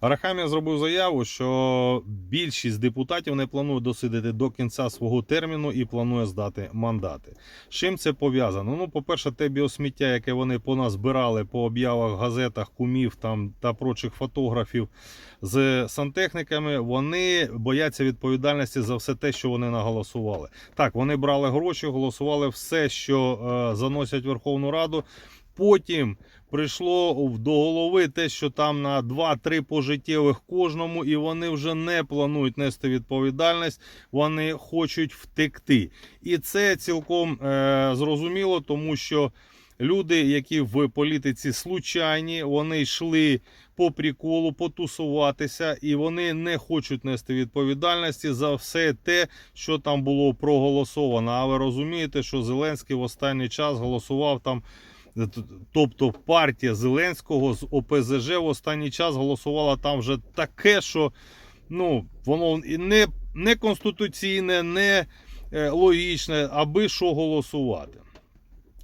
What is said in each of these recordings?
Арахамія зробив заяву, що більшість депутатів не планує досидити до кінця свого терміну і планує здати мандати. З чим це пов'язано? Ну, по-перше, те біосміття, яке вони по нас збирали по об'явах, газетах, кумів там та прочих фотографів з сантехніками, вони бояться відповідальності за все те, що вони наголосували. Так, вони брали гроші, голосували все, що е, заносять Верховну Раду. Потім прийшло до голови те, що там на 2-3 пожиттєвих кожному, і вони вже не планують нести відповідальність, вони хочуть втекти. І це цілком е, зрозуміло, тому що люди, які в політиці случайні, вони йшли по приколу, потусуватися, і вони не хочуть нести відповідальності за все те, що там було проголосовано. А ви розумієте, що Зеленський в останній час голосував там. Тобто партія Зеленського з ОПЗЖ в останній час голосувала там вже таке, що ну, воно не, не конституційне, не е, логічне, аби що голосувати.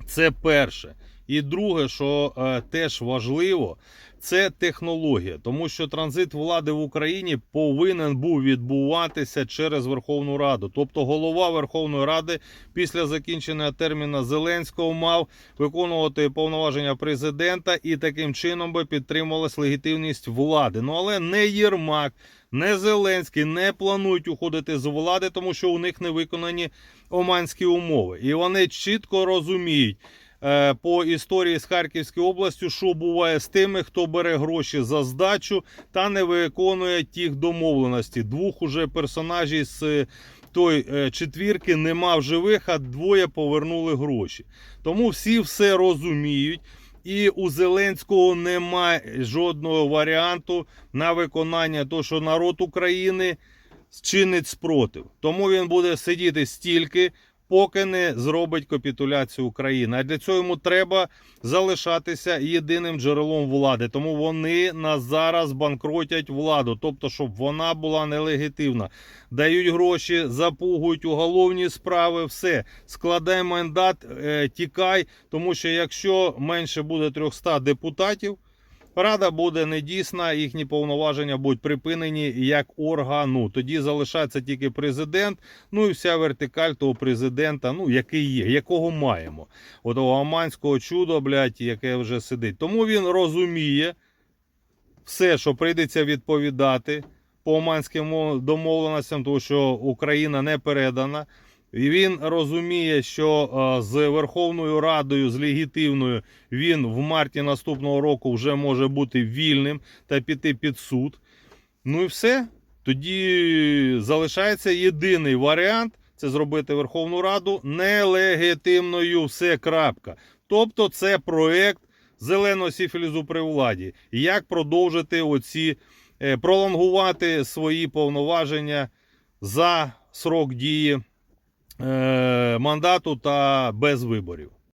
Це перше. І друге, що е, теж важливо, це технологія, тому що транзит влади в Україні повинен був відбуватися через Верховну Раду. Тобто голова Верховної Ради після закінчення терміна Зеленського мав виконувати повноваження президента і таким чином би підтримувалась легітимність влади. Ну але не Єрмак, не Зеленський не планують уходити з влади, тому що у них не виконані оманські умови. І вони чітко розуміють. Е, По історії з Харківською областю, що буває з тими, хто бере гроші за здачу та не виконує тих домовленостей. Двох уже персонажів з той е, четвірки нема в живих, а двоє повернули гроші. Тому всі все розуміють. І у Зеленського немає жодного варіанту на виконання того, що народ України чинить спротив. Тому він буде сидіти стільки, поки не зробить капітуляцію України. А для цього йому треба залишатися єдиним джерелом влади. Тому вони на зараз банкротять владу, тобто, щоб вона була нелегітимна. Дають гроші, запугують уголовні справи, все. Складай мандат, е, тікай, тому що якщо менше буде 300 депутатів. Рада буде недійсна, їхні повноваження будуть припинені як органу. Тоді залишається тільки президент, ну і вся вертикаль того президента, ну який є, якого маємо. Отого аманського чуда, блядь, яке вже сидить. Тому він розуміє все, що прийдеться відповідати по оманським домовленостям, тому що Україна не передана. Він розуміє, що е, з Верховною Радою, з легітимною, він в марті наступного року вже може бути вільним та піти під суд. Ну і все. Тоді залишається єдиний варіант це зробити Верховну Раду нелегітимною. Все крапка. Тобто, це проект зеленого сіфілізу при владі. Як продовжити оці е, пролонгувати свої повноваження за срок дії мандату та без виборів.